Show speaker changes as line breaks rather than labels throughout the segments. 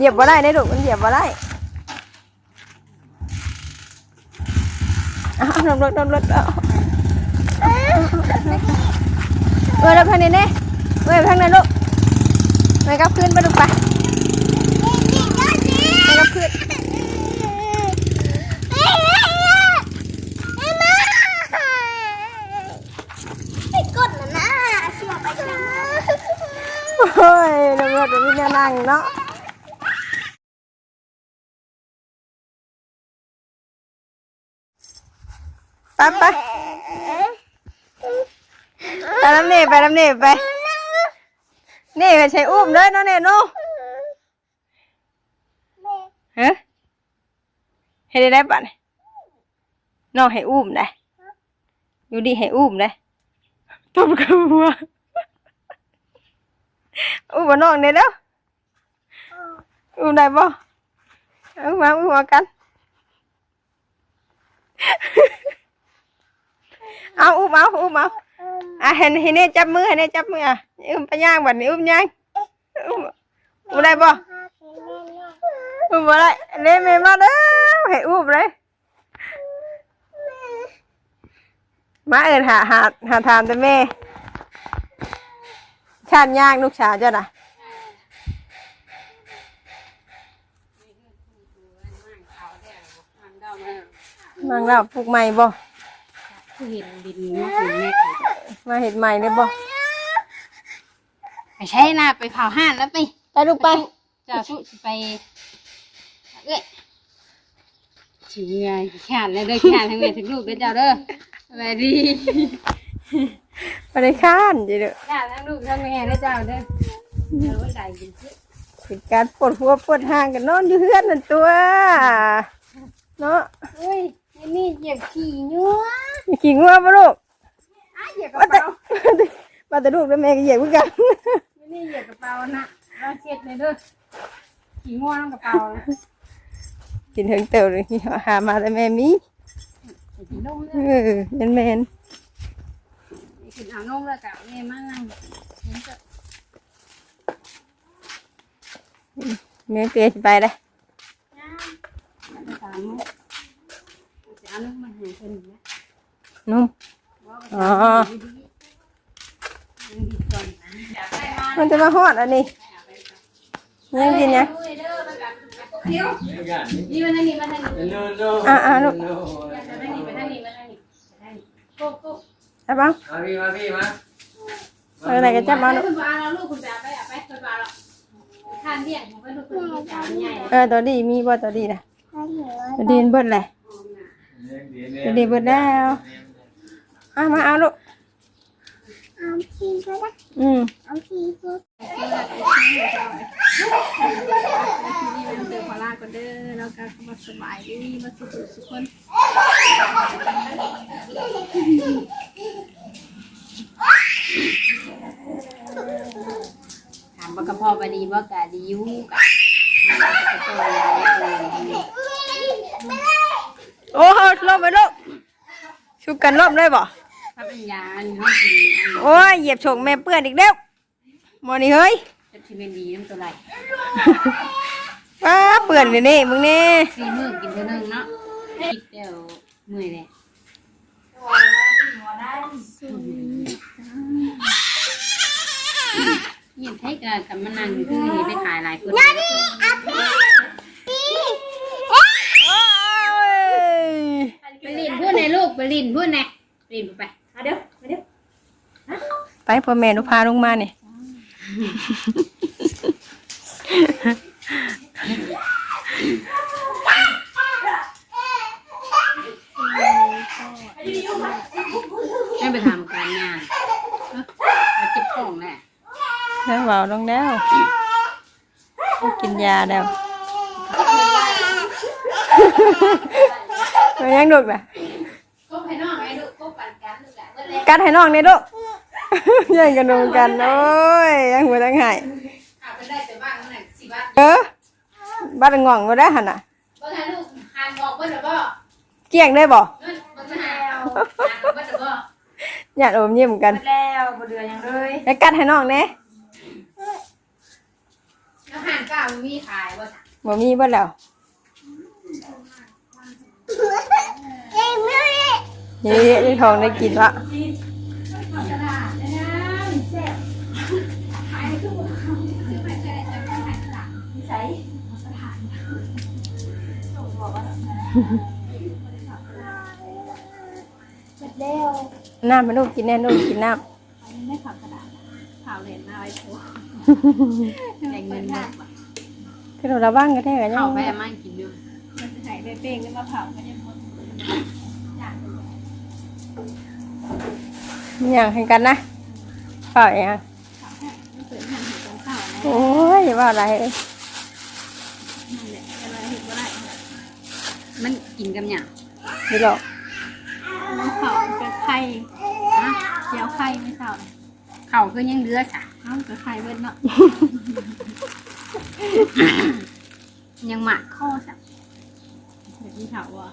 เหยียบบ่ได้ได้อลูมันเหยียบบ่ได้เอาเอาลงรถลงรถเอาเออแล้วพันนี่เน่เอ้ยพังนั้นลูกไปกับคืนไปลูกไปไปกับคืน
ไม่กดนเสียไปกัน
โอ้ยตำรวจมันมีแนวนั่งเนาะ ไปไปไปน้ำเน่ไปน้ำเน่ไปเน่ไปใช้อุ้มเลยเนาะเน่เนาะฮะให้ได้ได้ปะเนี่ยน้องให้อุ้มได้อยู่ดีให้อุ้มได้ตบกับหัวอุ้มน้องเนี่ยเด้ออุ้มได้บ่อุ้มมาอุ้มมากัน เอาอุ้มเอาอุ้มเอาอะเห็นเห็นเนี่ยจับมือเห็นเนี่ยจับมืออะอุ้มไปย่างบัดนี้อุ้มย่างอุ้มอุ้มได้บ่อุ้มบ่ได้เล่แม่มาเด้อให้อุ้มเลยมาเอินหาหาหาถามแต่แม่ชาติย่างลูกสาวเจ้าน่ะมังแล้วปลูกใหม่บ่
ผู้เห็นดินเนาะคุณแม่เขา
มาเห็ดใหม่เลยบ่
ไปใช้นะไปเผาห้านแล้วไป
ไปลูกไป
จะสู้สิไปเอ้ยชิวเงยขานเลยเด้อขานทั้งแม่ทั้งลูกเด้อเจ้าเด้อสบายดี
ไปได้ข้านจีเด้อ
ขานทั้งลูกทั้งแม่เด้อเจ้าเด้อเดี๋ยววันใดกินซื้อ
เป็นการปวดหัวปวดหางกันนอนอยู่เฮือนนั่นตัว เนาะ
เฮ้ยไอ้นี่เหยียบขี่ยัว
มีขี้งัวบ่ลูก
อ้ายเหยียบกระ
ว่าแต่
เป๋า
ว่าแต่ลูกและแม่ก็เหยียบเหมือนกัน
ไอ้นี่เหยียบกระเป๋านะเราเช็ดเลยเด้อขี่งัวน้ำกระเป๋านะ
กินถึงเต่าเลยหามาแต่แม่มี
ไปกินนม
เอ
เลย
อเป็นแม่น
ไปกินเอานมแล้วกับแม่มานั่งเห็นเจ้า
แม่เตี้ยสิไปเลย
เพิ่นนะ
นุ่มอ๋อมันจะมาฮอดอันนี้ยังกินยัง
นี่มันนี่มันนี่
อะอะลูก
มันนี่มันนี่มันนี่โกโก้
ใช่ปะ
มาพี่มาพี่มา
เอาอะไรกันจับมาลูก
คุณปลาเราลูกคุณปลาไปอะไปคุณปลาเราทานเบี้ยของเพื่อนลูกคุณปลาใหญ่
เออตัวดีมีบ่ตัวดีนะตัวดีมันเบิดเลย ตัวดีเบิดแล้วเอามาเอาลูก
เอาทีก็ได้
อืม
เอาทีก็
นี่มันเดือพลาก็เด้อแล้วก็มาสบายดีมาสุขสุขคนถามว่ากระเพาะบดีว่ากะดีอยู่กะ
โอ้เอาลบไปลูกชุบกันลบเลยบ่
ถ้าเป็นยานี่เขากิน
โอ้ยเหยียบฉกแม่เปื้อนอีกแล้วหมอนี่เฮ้ย
จะชิมดีน้ำตัวไหล
ว้าเปื้อนเลยนี่มึงนี่
สี่มื้อกินเท่านึงเนาะคิดเดี๋ยวเมื่อยเลยเงียบให้กับกับมันนั่งอยู่คือเห็นไปขายหลายคน
อาพี่พี่
โอ้ย
ไปลินพูดในลูกไปลินพูดในลินไปเอาเดี๋ยวมาเดี๋ยว
ไปพ่อแม่นุพาลงมานี่
ให้ไปทำการงานเราเจ็บท้องแหละ
แล้วเบาลงแล้วกินยาแล้วมันยังดุกนะ
ก็ไปนอกไอ้ลูกก็ปั่นกันลูกแหละเมื่อแรก
กัดให้น้องนี่ดุ ยังกันดูกันโอ้ยยังหัวตั้งไห้
อาไปได้แต่บ้างเมื่อไหร่สิบ้า
เออบ้านง่องก็ได้หันอะ
เมื่อไหร่ลูกหานบอกเมื่อไหร่บ่
เกลี้ยงได้บ่
เมื่อเมื่อไหร่หานเมื่อไหร่บ่
ญาติโอมยิ้มกัน
แล้วบ่เดือยังเลย
แล้วกัดให้น้องเน่
แล้วห่านเปล่ามันมีขายบ่จ้ะ
บ่มีบ่แล้ว
เอ้ยไม่ได้
นี่ได้ทองได้กินละ
เร็ว
น้ำมาลูกกินแน่ลูกกินน้
ไม่ขับกระดาษข่าวเลนมาไว้โชว์แบ่งเงินหมดำ
คือเราระวังกันแท้กันยั
เข้างไปอามั่งกินอยู่มันจะใส่เป้งๆแล้วมาเผาก็ยังหมด
มีอย่างให้กันนะเปล่าอย่าง โอ้ยอย่าว่าอะไรเอ้ย
นั่นแหละอะไรเห็นก็ได้มันกินกับหยัง
นี่หรอก
น้ำเผาเป็นไข่นะเจียวไข่ไม่เศร้าเข่าคือยังเลือจ้ะเอ้ากับไข่เบิดเนาะยังหมัดข้อจ้ะเดี๋ยวพี่ถามว่า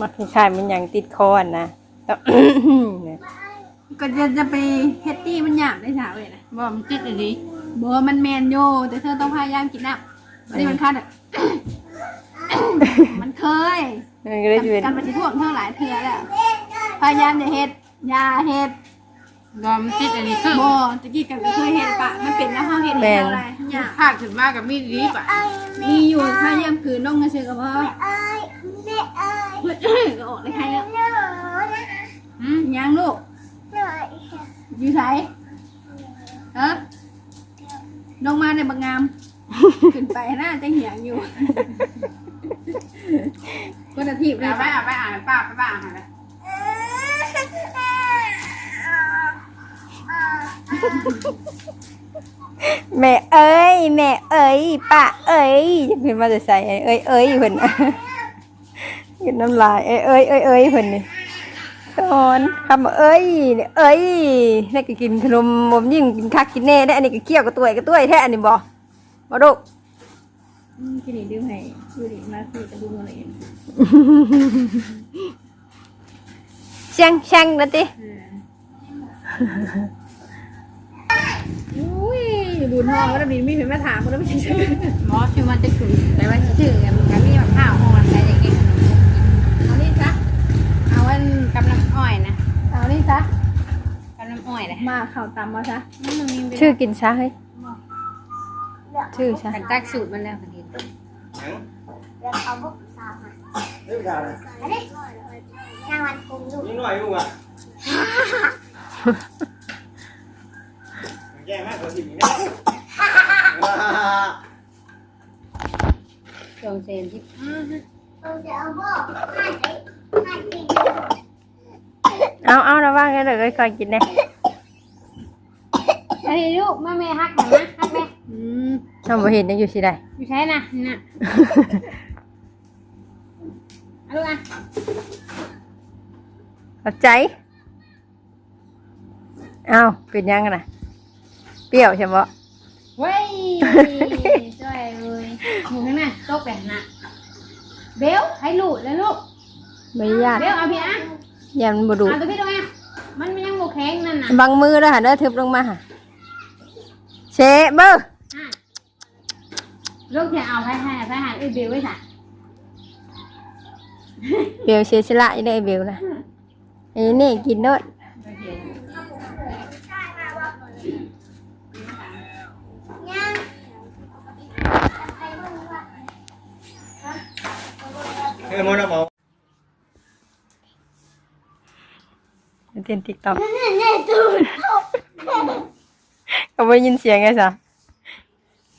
มันคล้ายๆมันอย่างติดคออะนะแล้วเนี่ย
ก็จะจะไปเฮตตี้มันอยากได้สาวเลยนะบอกมันติดอันนี้บอกว่ามันแมนโยแต่เธอต้องพยายามกินน้ำวันนี้มันคัดอะมันเคย
มันก็เลยจะเป็น
การปฏิท่วงเท่าหลายเทือแล้วพยายามอย่าเฮ็ดอย่าเฮ็ด
บอมติดอันนี้คือ
โบตะกี้กันก็เคยเฮ็ดปะมันเป็นแล้วเฮาเฮ็ดให้เราอะไรอยาก
ภาคขึ้นมากับมีดรีบอะ
มีอยู่พยายามคืนน้องมาเชื่อกับพ่อ
เอ้ยแม่เอ้ย
ก็ออกได้ใครแล้ว
หนูนะ
อืม
ยังลูก
หนู
อยู่ไสเออลงมาในบางงาม ขึ้นไปน่าจะเหียงอยู่ก็จะทีบเล
เอา
ย
ไปเอาไปอ่านป้าไปบ้านอะไร
แม่เอ้ยแม่เอ้ยป้าเอ้ยเพิ่นมาจะใส่เอ้ยเอ้ยเพิ่นนะกินน้ำลายเอ้ยเอ้ยเอ้ยเอ้ยเพิ่นนี่ สอนคำว่าเอ้ยเนี่ยเอ้ยนี่ก็กินขนมอมยิ่งกินคักกินแน่ได้อันนี้ก็เคี่ยวกับตัวกับตัวแท้อันนี้บ่บ่ลูก
อืมกินอีกดื้อให้ดูดิมาคือจะดูอะไรเอง
เชียงเชียงนั่นติ
อุ้ยดูนห้องแล้วมีมีเพื่อนมาถามก็แล้วไม่ใช่ชื่อ
หมอชื่อมันจะขึ้นแต่ว่าชื่อกันมันมีแบบข้าวอ่อนอะไรอย่างเงี้ย
เอานี่ซะ
เอาวันกำลังอ้อยนะ
เอานี่ซะ
กำลังอ้อยเลย
มาเข่าตำมาซะ
มันมีเป็น
ชื่อกินซะเฮ้ยชื่อซะ
กันตักสูตรมันแล้วกันที
เดี๋ยวเอาพวกสาวมา
นี่เป็นอะไร
อันนี้นางวันคงอยู่
นี่หน่อยลูกอะแย่มากกว่าสิ่งนี้นะ
จงเซนที่
เราจะเอาพวกห้าสิบห้าสิบ
เอาเอาระวังกันเด้อเอ้ยก่อนกินแน่
ไอ้ลูกแม่แม่ฮักหน่อยนะฮักแม่
อืม
ทำบ่เห็นยังอยู่สิได้
อยู่ใช่นะนี่นะเอาลูกอะ
ขอบใจ เอาเป็นยังกันนะเปรี้ยวใช่ไหม
เว้ยช่วยเลยหมูข้างหน้าโต๊ะแปะหน้าเบลให้ลูกแล้วลูก
ไม่ญาติ
เบลเอาพี่อะ
ยามมันบดู
เอาตัวพี่ตรงนี้มันยังโมแข็งนั่นน่ะ
บังมือแล้วหันเด้อทึบลงมาค่ะเชะเบอร์
อะลูกจะเอาให้ให้ให้ให้ไอ้เบลไว้ค่ะ
เบลเชยสละอีได้เบลนะไอ้นี่กินโนด
ยัง
เฮ้ยมอนะบอก
เต้นติ๊กต็อก
เนี่ยตูด
เขาไม่ยินเสียงไงสะ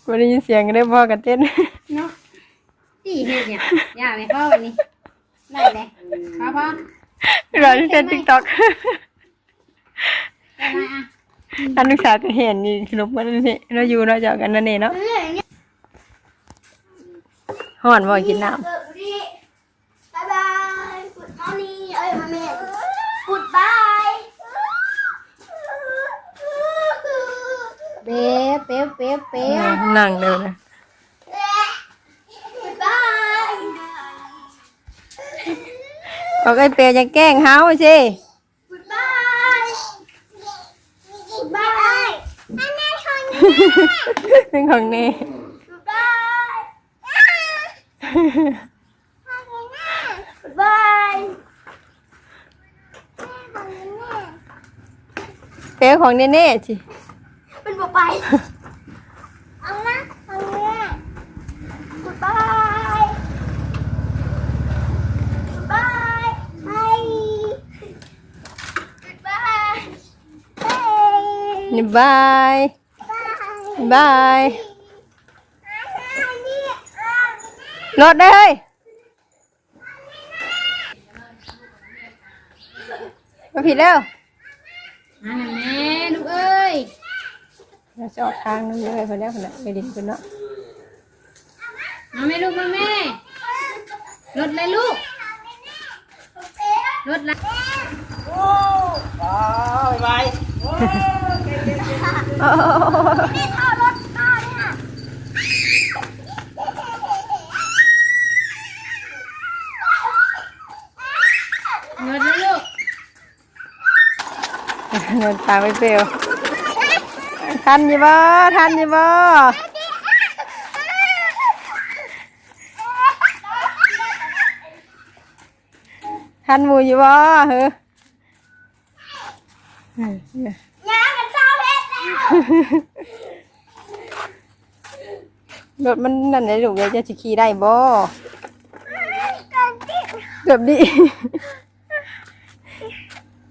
ไม่ได้ยินเสียงก็ได้พอกันเต้น
เนาะตีเฮ็ดเนี่ยอยากเลยพ่อวันนี้ได้เลยพ่อพ่อ
เราเต้นติ๊กต็อก
ได้ไหมอะ
อันลูกสาวก็เห็นนี่ขนมมันนี่เราอยู่เราะเจาะกันนั่นเองเนาะห่อนบ่กินน้
บายบายกุดมอนี่เอ้ยมาเมนกุดบาย
เป๊ะเป๊ะเป๊ะเป๊ะำ
นั่งเดินนะ
กุดบาย
บอกไอ้เปียจะแกล้งเฮาสิ
กุดบายกุดบายอันนั้นคนนี้
เป็นของเน่
บายบาย
เป้ของเน่เน่ๆสิ
เป็นบ่ไปเอานะเอาเนี่ย goodbye goodbye bye goodbye
นี่บายบายรถได้เเอ้
ย
เราจะออกทางนั้นเลยคนนี้คนนั้นไปดินคนเนาะ
มาแม่ลูกมาแม่รถเลยลูกรถละ
อ๋อบ๊ายบาย
โอ้โห
นี่ารถมาเนี่ย
รถเลยลูก
เงินตามไปเปลว ทันอยี่บ่ทันอยี่บ่ทันหมูอยู่บ่เฮ้อ
ยากันเศร้าเพชรแล้ว
รถมันนั่นไหนลูกเดี๋ยวจะสิขี่ได้บ่
กันดิ
เกือบดี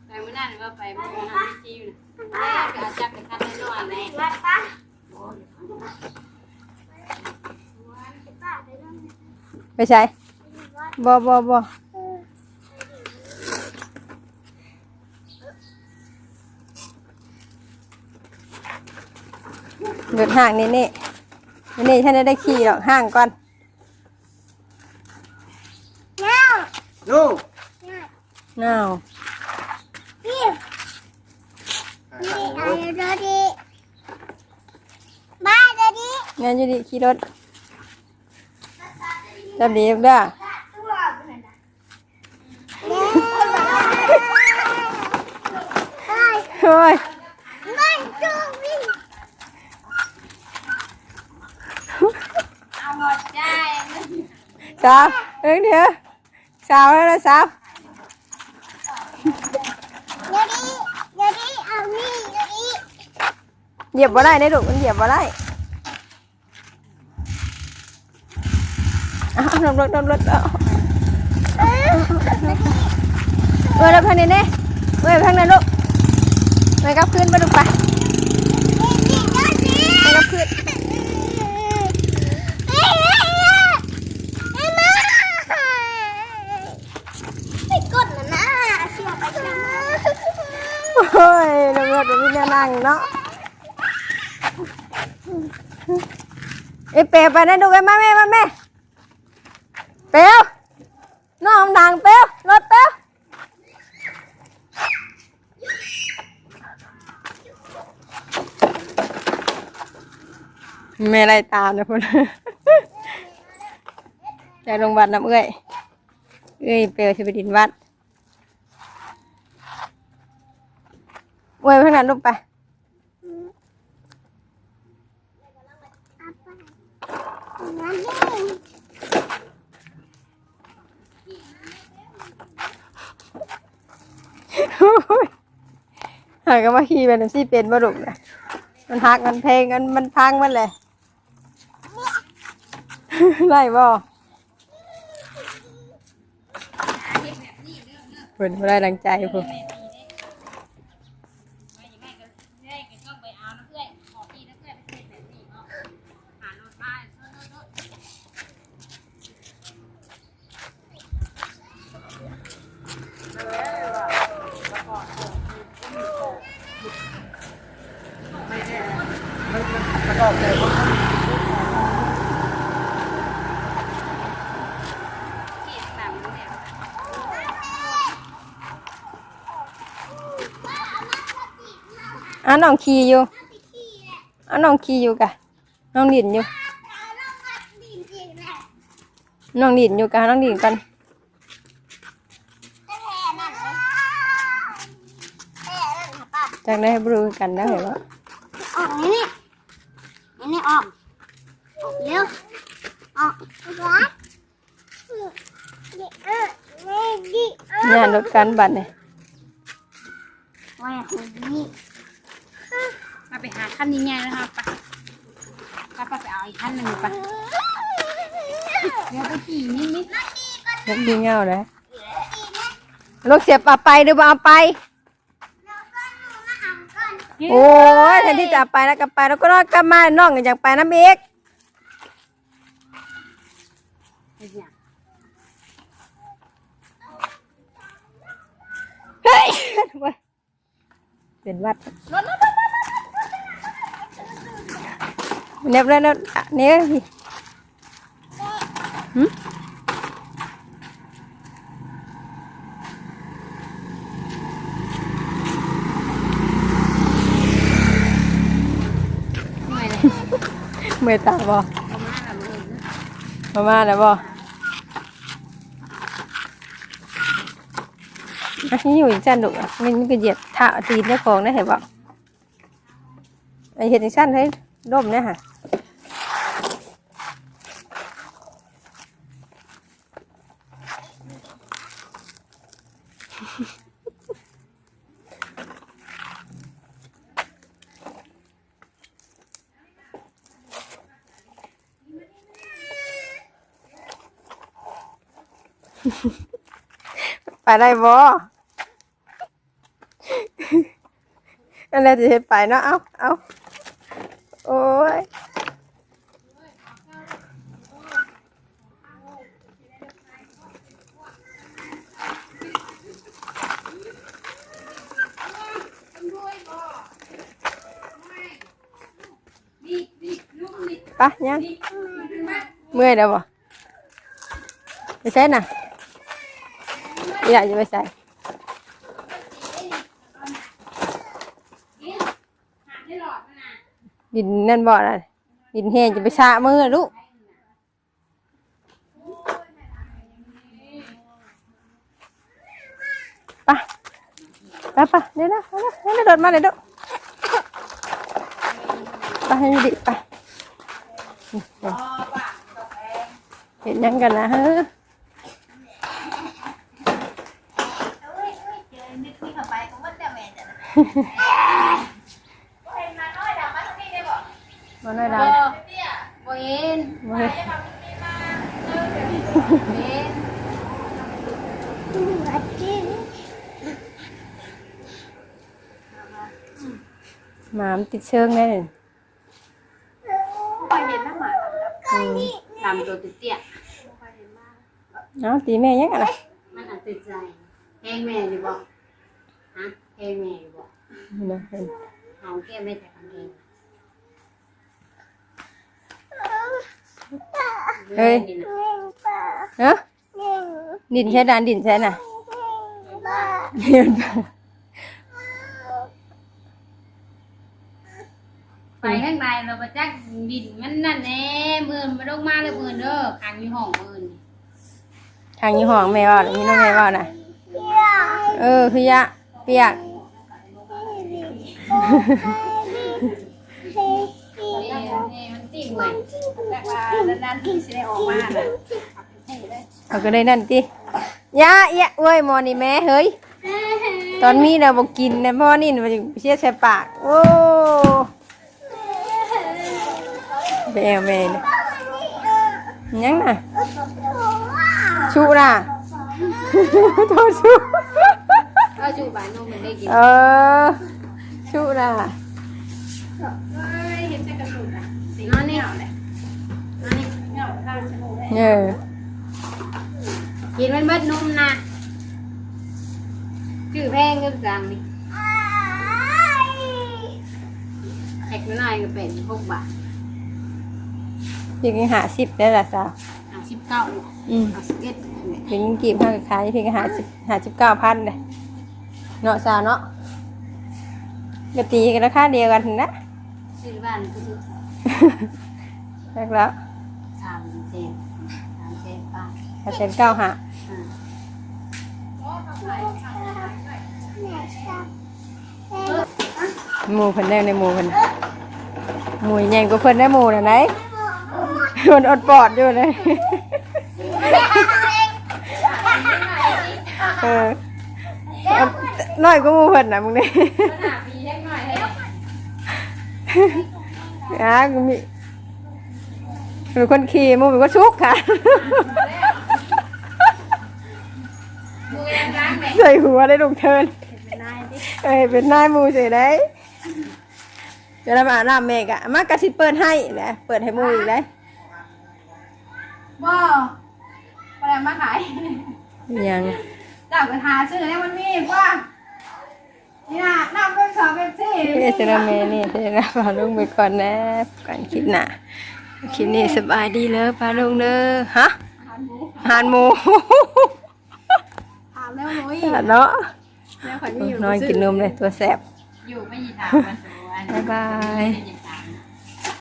ไปมื้อนั้นว่าไปมื้อนั้นที่อยู่น่ะก็อาจจับไปคันน้อยๆแหละ
มาปะ
ไปใช่บ่บ่บ่เบิดห่างนี่นี่นี่ฉันได้ขี่หรอกห่างก่อน
เงา
ลูก
น้าว
พี่นี่เอาเดี๋ยวดิบ้าเดี๋ ยวดิ
งั้นอยู่ดิขี่รถจับดีลูกเด้อโอ้ย
มันจูวิ่ง
เอาหมดใจ
สาวเอิ้งเถอะสาวแล้วนะสาว
เดี๋ยวดิเดี๋ยวดิเอานี่เดี๋ยวดิ
เหยียบบ่ได้ได้ลูกมันเหยียบบ่ได้ เอาลงรถลงรถเอา
เออ
เออแล้วพันนี่นี่เอ้ยพันนั่นลูกไปกลับคืนไปลูกไป
นี่นี่เดี๋ยวดิ
ไปกลับคืน
เฮ้ยเฮ้ยเฮ้ยเฮ้ยมาไปกดนะนะเสียไปจัง
โอ้ยลงรถเดี๋ยวมีแนวนั่งเนาะไอ้เปรย์ไปนั่นดูกันมาแม่มาแม่ เปลวน้องดังเปลวรถเปลวแม่ไล่ตามนะพุ่นจากโรงพยาบาลน้ำเอ้ยเอ้ยเปลวจะไปดินวัดเว้ยเพื่อนกันลูกไป
มาดิ
หาก็มาขี่เป็นซี่เป็นบ่ดุกนะมันหักมันเพลงมันมันพังมันเลยไล่บ่เพิ่นบ่ได้ดังใจพุ่น อะน้องขี่อยู่อะน้องขี่อยู่กะน้องดินอยู่ น้องดินอยู่กะน้องดินกันจากได้ให้รู้กันได้เหรอ
ออกนี่นี่ ออกออกเร็วออกรัก
งานรถกันบัดนี่ย
ว่าคนนี้
มาไปหาขั้นใหญ่ๆนะคะไปไปไปเอาอีกขั้นหนึ่งไปเดี๋ยวไปขี่นิดนิด
รถดีเงาเลยรถเสียบเอาไปหรือบ่เอาไป โอ้ยแทนที่จะไปแล้วก็ไปแล้วก็นอกกลับมาน้องก็อยากไปน้ำเอกเฮ้ยเป็นวัดเน็บเลยเน็บอ่ยเนี่ยพี่หึ
หน่อยเลย
เมตตาบ่
เอมามา
แล้วบ่อันนี้อยู่อีกชั้นดุอะมันก็เหยียดเท้าตีนเจ้าของได้เห็นบ่ไอเห็นอีกชั้นให้ร่มเนี่ยค่ะ ไปได้บ่อะไรจะเห็ดไปเนาะ เอาเอาโอ้ยไปยังเมื่อยแล้วบ่ไปใส่น่ะ อยากจะไปใส่ดินนั่นบ่น่ะดินแห้งจะไปชะมือลูกไปไปไปเดี๋ยนะเดี๋ยวนะเดี๋ยวนะโดดมาเลยลูกไปให้ดิไปนี่เดี๋ยวเห็นยังกันนะเฮ้ อมาหน่อยดาว
โบเอ็น
มาเลย
เอ็น
หมามนติดเชิงได้เลย
ไปเห็นน้ำหมาดำตัวติดเตี้ย
เอาตีแม่ยังอะไร
มันอาจติดใจแห้งแม่อยู่บ่ฮะแห้งแม่อยู่บ่
นะเห็น
เอาแก้ไม่แต่กันเอง
เฮ้ยเนาะดินใช้ดานดินใช้น่ะเดินไป
ไปข้างในเราไปจักดินมันนั่นแน่มือมาลงมาเลยมือเด้อขังอยู่ห้องมือ
ทางยี่ห้องแม่ว่ามีน้องแม่ว่าน่ะ เออคือยะเปียก
นี่นี่มันติ่งเลยแต่ว่าด้านที่สิได้ออกมาน่ะ
เอาก็ได้นั่นติยะยะเว้ยหมอนี่แม่เฮ้ย ตอนมีเราบอกกินนะเพราะว่านี่มันเชี่ยใส่ปาก โอ้ไปแอวแม่นะยังน่ะชูน่ะโทษชู
ก็อยู่บ้านนมมันได้กิน
เออ ชูน่ะ
นอนนี่นอนนี่
เออ
กินมันเบิดนุ่มนะชื่อแพงก็จังนี่แขกน้อยก็เป็นหกบาท
ยังหาสิบได้ละสาว
อะสิบเก้า
อืม
เอาสิบเอ็ด
ถึงกีบห้าขายเพียงหาสิบหาสิบเก้าพันเลยเนาะสาวเนาะ กตีกันราคาเดียวกันนะ
ซื้อบ้านก็คือ
แล้วแล้ว
สามเซนสามเซนป้า
ถ้าเป็นเก้าหา
อ่า
หมูเพันแดงในหมูเพันหมูใหญ่กว่าเพิ่นได้หมูน่ะไหนมันอดปอดอยู่เลยเอออดน้อยกว่าหมูเพิ่นน่ะมึงนี่
หน้าปีเล็กน้อยให้
อะกูมีเป็นคนขี่หมูเป็นคนชุกค่ะ
มือยังล้างแม่
ใส่หัวได้ลูกเทินเอ้ยเป็นนายหมูเฉยได้เดี๋ยวเรามาอาบน้ำเมกอะมากระสิเปิดให้นะเปิดให้หมูอีกได้
บ่บ่ได้มาขาย
ยัง
เจ้ากระทาซื้อเนี่ยมันมีว่า นี่นะน้ำเป็นสองเป็นสี่
เอเซราเมนี่เซราพาลุงไปก่อนนะก่อนคลิปหน้าคลิปนี้สบายดีเลยพาลุงเด้อฮะอาหารหมู
ถามแล้วหนูอี
ตลาดเนาะ
แล้วข่อยมีอยู่
นอนกินนมเลยตัวแสบ
อยู่ไม่ยีถามมันสวน
บ๊ายบาย
อยาก